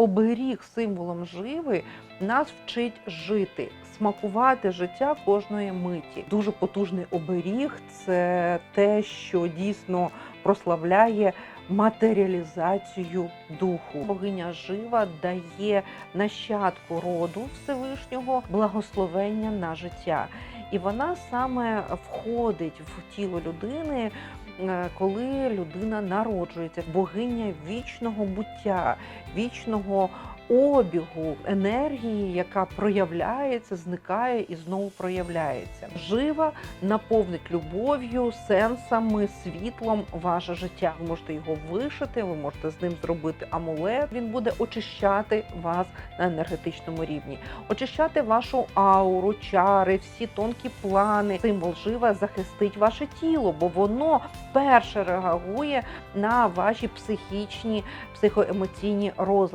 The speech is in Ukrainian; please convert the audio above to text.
оберіг символом живи нас вчить жити, смакувати життя кожної миті. Дуже потужний оберіг це те, що дійсно прославляє матеріалізацію духу. Богиня жива дає нащадку роду Всевишнього благословення на життя. І вона саме входить в тіло людини, коли людина народжується. Богиня вічного буття, вічного обігу енергії, яка проявляється, зникає і знову проявляється. Жива наповнить любов'ю, сенсами, світлом ваше життя. Ви можете його вишити, ви можете з ним зробити амулет. Він буде очищати вас на енергетичному рівні, очищати вашу ауру, чари, всі тонкі плани. Символ жива захистить ваше тіло, бо воно перше реагує на ваші психічні, психоемоційні розлади.